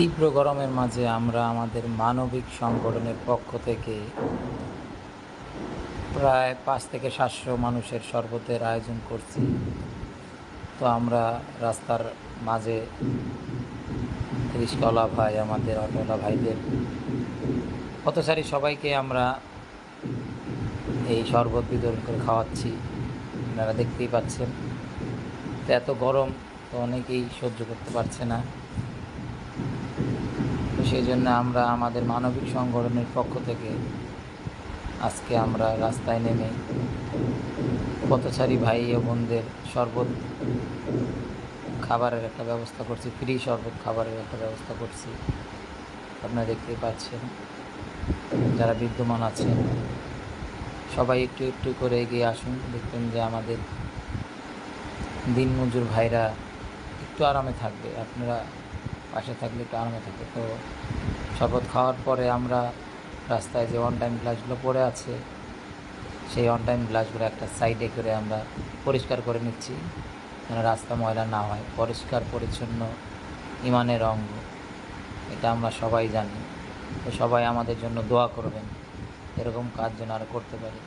তীব্র গরমের মাঝে আমরা আমাদের মানবিক সংগঠনের পক্ষ থেকে প্রায় পাঁচ থেকে সাতশো মানুষের শরবতের আয়োজন করছি। তো আমরা রাস্তার মাঝে রিস্কওয়ালা ভাই, আমাদের অটোওয়ালা ভাইদের পথচারী সবাইকে আমরা এই শরবত বিতরণ করে খাওয়াচ্ছি। আপনারা দেখতেই পাচ্ছেন। তো এত গরম, তো অনেকেই সহ্য করতে পারছে না। তো সেই জন্য আমরা আমাদের মানবিক সংগঠনের পক্ষ থেকে আজকে আমরা রাস্তায় নেমে পথচারী ভাই ও বোনদের শরবত খাবারের একটা ব্যবস্থা করছি ফ্রি শরবত খাবারের একটা ব্যবস্থা করছি। আপনারা দেখতে পাচ্ছেন, যারা বিদ্যমান আছেন, সবাই একটু একটু করে এগিয়ে আসুন। দেখবেন যে আমাদের দিনমজুর ভাইরা একটু আরামে থাকবে। আপনারা পাশে থাকলে একটু আরামে থাকে। তো শরবত খাওয়ার পরে আমরা রাস্তায় যে অন টাইম গ্লাসগুলো পড়ে আছে, সেই অন টাইম গ্লাসগুলো একটা সাইডে করে আমরা পরিষ্কার করে নিচ্ছি, যেন রাস্তা ময়লা না হয়। পরিষ্কার, পরিচ্ছন্ন, ইমানের অঙ্গ। এটা আমরা সবাই জানি। তো সবাই আমাদের জন্য দোয়া করবেন। এরকম কাজ যেন আর করতে পারি।